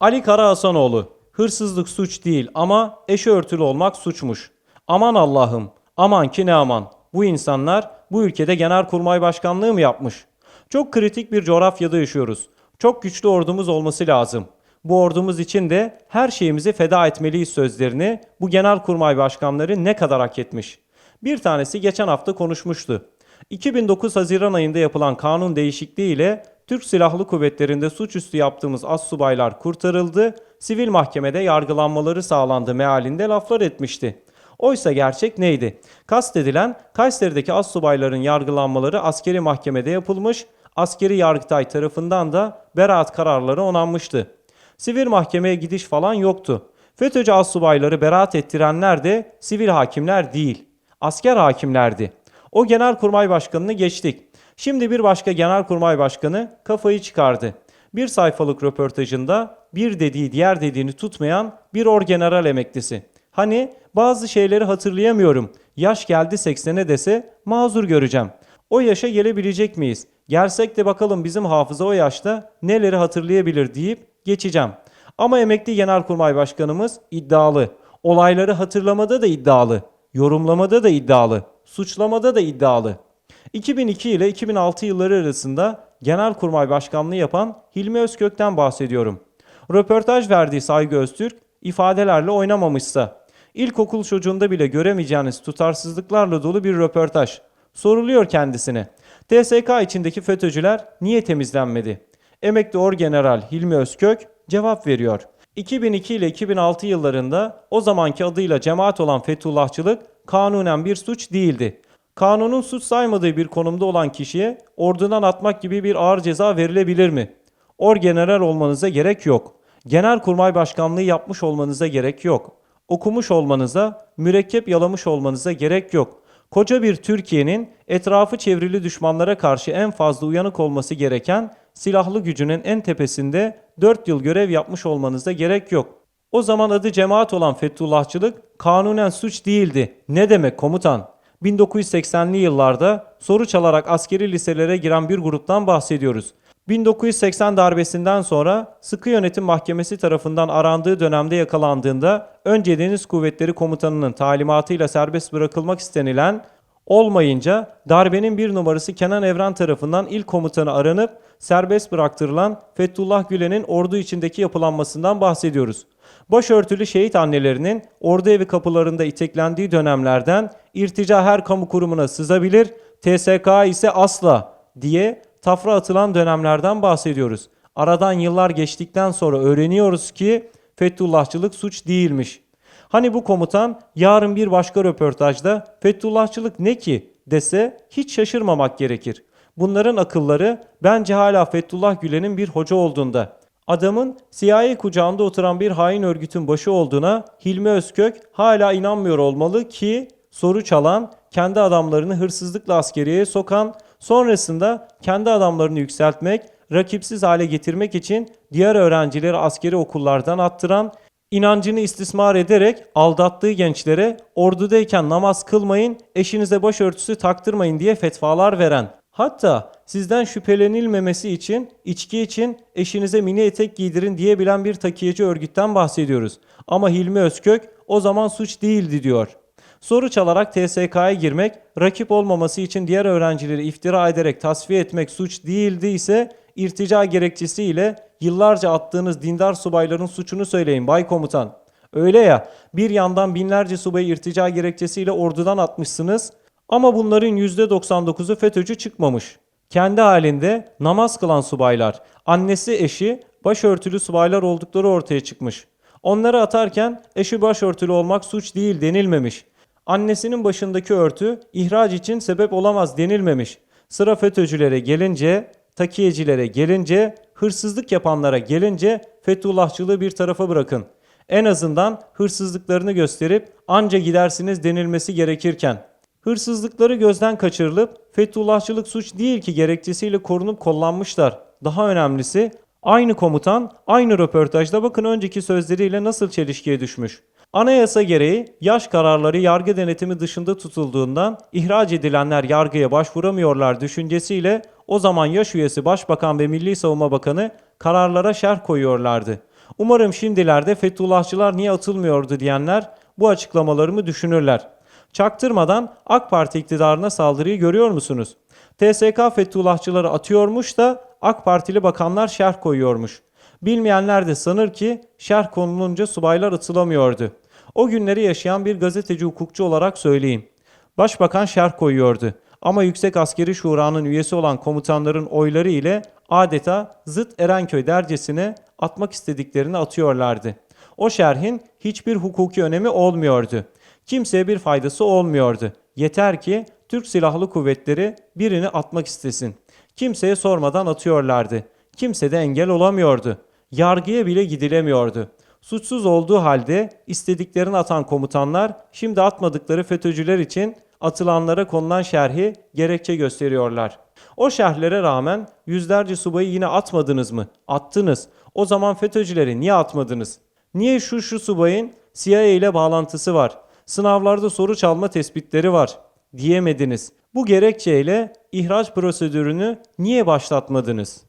Ali Kara Hasanoğlu, hırsızlık suç değil ama eşi örtülü olmak suçmuş. Aman Allah'ım, aman ki ne aman. Bu insanlar bu ülkede genelkurmay başkanlığı mı yapmış? Çok kritik bir coğrafyada yaşıyoruz. Çok güçlü ordumuz olması lazım. Bu ordumuz için de her şeyimizi feda etmeliyiz sözlerini bu genelkurmay başkanları ne kadar hak etmiş. Bir tanesi geçen hafta konuşmuştu. 2009 Haziran ayında yapılan kanun değişikliği ile Türk Silahlı Kuvvetleri'nde suçüstü yaptığımız assubaylar kurtarıldı, sivil mahkemede yargılanmaları sağlandı mealinde laflar etmişti. Oysa gerçek neydi? Kastedilen Kayseri'deki assubayların yargılanmaları askeri mahkemede yapılmış, askeri yargıtay tarafından da beraat kararları onanmıştı. Sivil mahkemeye gidiş falan yoktu. FETÖ'cü assubayları beraat ettirenler de sivil hakimler değil, asker hakimlerdi. O genelkurmay başkanını geçtik. Şimdi bir başka genelkurmay başkanı kafayı çıkardı. Bir sayfalık röportajında bir dediği diğer dediğini tutmayan bir orgeneral emeklisi. Hani bazı şeyleri hatırlayamıyorum. Yaş geldi 80'e dese mazur göreceğim. O yaşa gelebilecek miyiz? Gelsek de bakalım bizim hafıza o yaşta neleri hatırlayabilir deyip geçeceğim. Ama emekli genelkurmay başkanımız iddialı. Olayları hatırlamada da iddialı. Yorumlamada da iddialı. Suçlamada da iddialı. 2002 ile 2006 yılları arasında Genelkurmay Başkanlığı yapan Hilmi Özkök'ten bahsediyorum. Röportaj verdiği Saygı Öztürk ifadelerle oynamamışsa, ilkokul çocuğunda bile göremeyeceğiniz tutarsızlıklarla dolu bir röportaj. Soruluyor kendisine. TSK içindeki FETÖ'cüler niye temizlenmedi? Emekli Orgeneral Hilmi Özkök cevap veriyor. 2002 ile 2006 yıllarında o zamanki adıyla cemaat olan Fethullahçılık kanunen bir suç değildi. Kanunun suç saymadığı bir konumda olan kişiye ordudan atmak gibi bir ağır ceza verilebilir mi? Orgeneral olmanıza gerek yok. Genelkurmay başkanlığı yapmış olmanıza gerek yok. Okumuş olmanıza, mürekkep yalamış olmanıza gerek yok. Koca bir Türkiye'nin etrafı çevrili düşmanlara karşı en fazla uyanık olması gereken silahlı gücünün en tepesinde 4 yıl görev yapmış olmanıza gerek yok. O zaman adı cemaat olan Fethullahçılık kanunen suç değildi. Ne demek komutan? 1980'li yıllarda soru çalarak askeri liselere giren bir gruptan bahsediyoruz. 1980 darbesinden sonra sıkı yönetim mahkemesi tarafından arandığı dönemde yakalandığında önce Deniz Kuvvetleri Komutanı'nın talimatıyla serbest bırakılmak istenilen olmayınca darbenin bir numarası Kenan Evren tarafından ilk komutanı aranıp serbest bıraktırılan Fethullah Gülen'in ordu içindeki yapılanmasından bahsediyoruz. Başörtülü şehit annelerinin ordu evi kapılarında iteklendiği dönemlerden irtica her kamu kurumuna sızabilir, TSK ise asla diye tafra atılan dönemlerden bahsediyoruz. Aradan yıllar geçtikten sonra öğreniyoruz ki Fethullahçılık suç değilmiş. Hani bu komutan yarın bir başka röportajda Fethullahçılık ne ki dese hiç şaşırmamak gerekir. Bunların akılları bence hala Fethullah Gülen'in bir hoca olduğunda. Adamın CIA kucağında oturan bir hain örgütün başı olduğuna Hilmi Özkök hala inanmıyor olmalı ki soru çalan, kendi adamlarını hırsızlıkla askeriyeye sokan, sonrasında kendi adamlarını yükseltmek, rakipsiz hale getirmek için diğer öğrencileri askeri okullardan attıran, inancını istismar ederek aldattığı gençlere ordudayken namaz kılmayın, eşinize başörtüsü taktırmayın diye fetvalar veren, hatta sizden şüphelenilmemesi için içki için eşinize mini etek giydirin diyebilen bir takiyeci örgütten bahsediyoruz. Ama Hilmi Özkök o zaman suç değildi diyor. Soru çalarak TSK'ya girmek, rakip olmaması için diğer öğrencileri iftira ederek tasfiye etmek suç değildi ise irtica gerekçesiyle yıllarca attığınız dindar subayların suçunu söyleyin Bay Komutan. Öyle ya bir yandan binlerce subayı irtica gerekçesiyle ordudan atmışsınız ama bunların %99'u FETÖ'cü çıkmamış. Kendi halinde namaz kılan subaylar, annesi eşi başörtülü subaylar oldukları ortaya çıkmış. Onları atarken eşi başörtülü olmak suç değil denilmemiş. Annesinin başındaki örtü ihraç için sebep olamaz denilmemiş. Sıra FETÖ'cülere gelince, takiyecilere gelince, hırsızlık yapanlara gelince Fethullahçılığı bir tarafa bırakın. En azından hırsızlıklarını gösterip anca gidersiniz denilmesi gerekirken. Hırsızlıkları gözden kaçırılıp Fethullahçılık suç değil ki gerekçesiyle korunup kollanmışlar. Daha önemlisi aynı komutan aynı röportajda bakın önceki sözleriyle nasıl çelişkiye düşmüş. Anayasa gereği yaş kararları yargı denetimi dışında tutulduğundan ihraç edilenler yargıya başvuramıyorlar düşüncesiyle o zaman yaş üyesi Başbakan ve Milli Savunma Bakanı kararlara şerh koyuyorlardı. Umarım şimdilerde Fethullahçılar niye atılmıyordu diyenler bu açıklamalarımı düşünürler. Çaktırmadan AK Parti iktidarına saldırıyı görüyor musunuz? TSK Fethullahçıları atıyormuş da AK Partili bakanlar şerh koyuyormuş. Bilmeyenler de sanır ki şerh konulunca subaylar atılamıyordu. O günleri yaşayan bir gazeteci hukukçu olarak söyleyeyim. Başbakan şerh koyuyordu. Ama Yüksek Askeri Şura'nın üyesi olan komutanların oyları ile adeta zıt Erenköy dercesine atmak istediklerini atıyorlardı. O şerhin hiçbir hukuki önemi olmuyordu. Kimseye bir faydası olmuyordu. Yeter ki Türk Silahlı Kuvvetleri birini atmak istesin. Kimseye sormadan atıyorlardı. Kimse de engel olamıyordu. Yargıya bile gidilemiyordu. Suçsuz olduğu halde istediklerini atan komutanlar şimdi atmadıkları FETÖ'cüler için atılanlara konulan şerhi gerekçe gösteriyorlar. O şerhlere rağmen yüzlerce subayı yine atmadınız mı? Attınız. O zaman FETÖ'cüleri niye atmadınız? Niye şu şu subayın CIA ile bağlantısı var? Sınavlarda soru çalma tespitleri var diyemediniz. Bu gerekçeyle ihraç prosedürünü niye başlatmadınız?